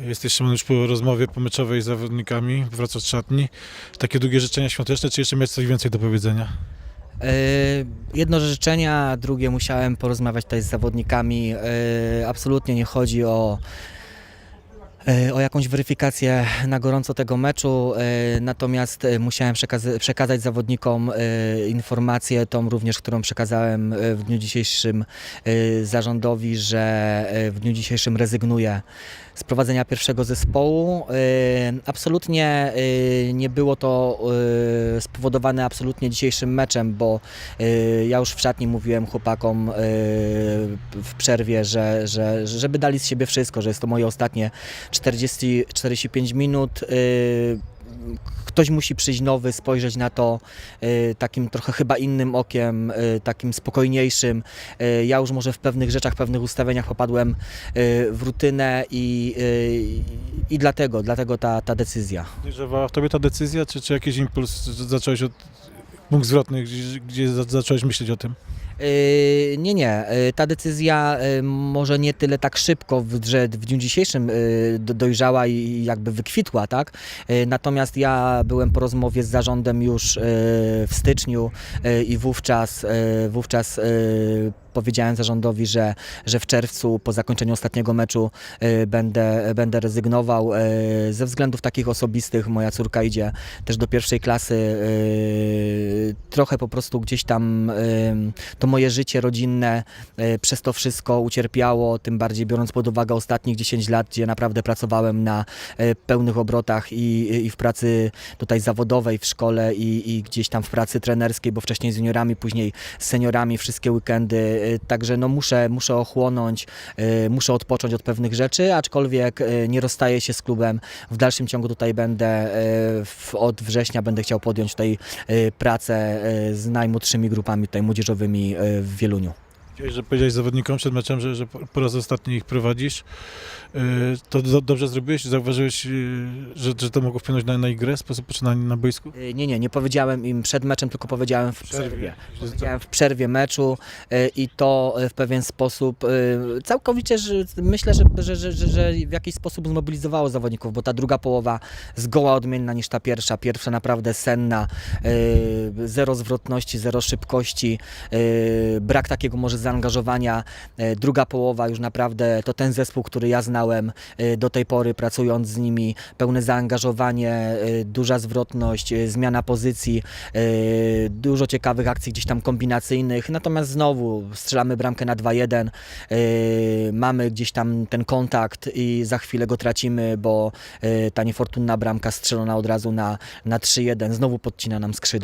Jesteś Szymon już po rozmowie pomeczowej z zawodnikami, wracasz z szatni. Takie długie życzenia świąteczne, czy jeszcze miałeś coś więcej do powiedzenia? E, Jedno życzenia, drugie musiałem porozmawiać tutaj z zawodnikami. E, Absolutnie nie chodzi o, o jakąś weryfikację na gorąco tego meczu, e, natomiast e, musiałem przekaz- przekazać zawodnikom e, informację, tą również, którą przekazałem e, w dniu dzisiejszym e, zarządowi, że e, w dniu dzisiejszym rezygnuję z prowadzenia pierwszego zespołu. E, Absolutnie e, nie było to e, spowodowane absolutnie dzisiejszym meczem, bo e, ja już w szatni mówiłem chłopakom e, w przerwie, że, że, żeby dali z siebie wszystko, że jest to moje ostatnie 40-45 minut. E, Ktoś musi przyjść nowy, spojrzeć na to e, takim trochę chyba innym okiem, e, takim spokojniejszym. E, Ja już może w pewnych rzeczach, pewnych ustawieniach popadłem w rutynę i, i dlatego, dlatego ta, ta decyzja. Dojrzewała w tobie ta decyzja, czy, czy jakiś impuls zacząłeś od punkt zwrotny, gdzie, gdzie za- zacząłeś myśleć o tym? Yy, Nie, nie. Yy, Ta decyzja yy, może nie tyle tak szybko, w- że w dniu dzisiejszym do- dojrzała i jakby wykwitła, tak? Natomiast ja byłem po rozmowie z zarządem już w styczniu i wówczas, wówczas powiedziałem zarządowi, że, że w czerwcu po zakończeniu ostatniego meczu będę, będę rezygnował ze względów takich osobistych. Moja córka idzie też do pierwszej klasy. Trochę po prostu gdzieś tam to moje życie rodzinne e, przez to wszystko ucierpiało, tym bardziej biorąc pod uwagę ostatnich 10 lat, gdzie naprawdę pracowałem na e, pełnych obrotach i, i w pracy tutaj zawodowej, w szkole i, i gdzieś tam w pracy trenerskiej, bo wcześniej z juniorami, później z seniorami, wszystkie weekendy, e, także no muszę, muszę ochłonąć, muszę odpocząć od pewnych rzeczy, aczkolwiek nie rozstaję się z klubem, w dalszym ciągu tutaj będę, od września będę chciał podjąć tutaj pracę z najmłodszymi grupami tutaj młodzieżowymi w Wieluniu. Powiedziałeś, że powiedziałeś zawodnikom przed meczem, że, że po raz ostatni ich prowadzisz. Yy, To do, dobrze zrobiłeś? Zauważyłeś, yy, że, że to mogło wpłynąć na, na ich grę, sposób poczynania na boisku? E, Nie, nie, nie powiedziałem im przed meczem, tylko powiedziałem w Przerwie. przerwie. Powiedziałem w przerwie meczu i to w pewien sposób całkowicie że myślę, że, że, że, że, że w jakiś sposób zmobilizowało zawodników, bo ta druga połowa zgoła odmienna niż ta pierwsza. Pierwsza naprawdę senna, zero zwrotności, zero szybkości, brak takiego może zaangażowania. E, Druga połowa już naprawdę to ten zespół, który ja znałem e, do tej pory, pracując z nimi, pełne zaangażowanie, e, duża zwrotność, zmiana pozycji, dużo ciekawych akcji gdzieś tam kombinacyjnych, natomiast znowu strzelamy bramkę na 2-1, e, mamy gdzieś tam ten kontakt i za chwilę go tracimy, bo ta niefortunna bramka strzelona od razu na, na 3-1 znowu podcina nam skrzydła.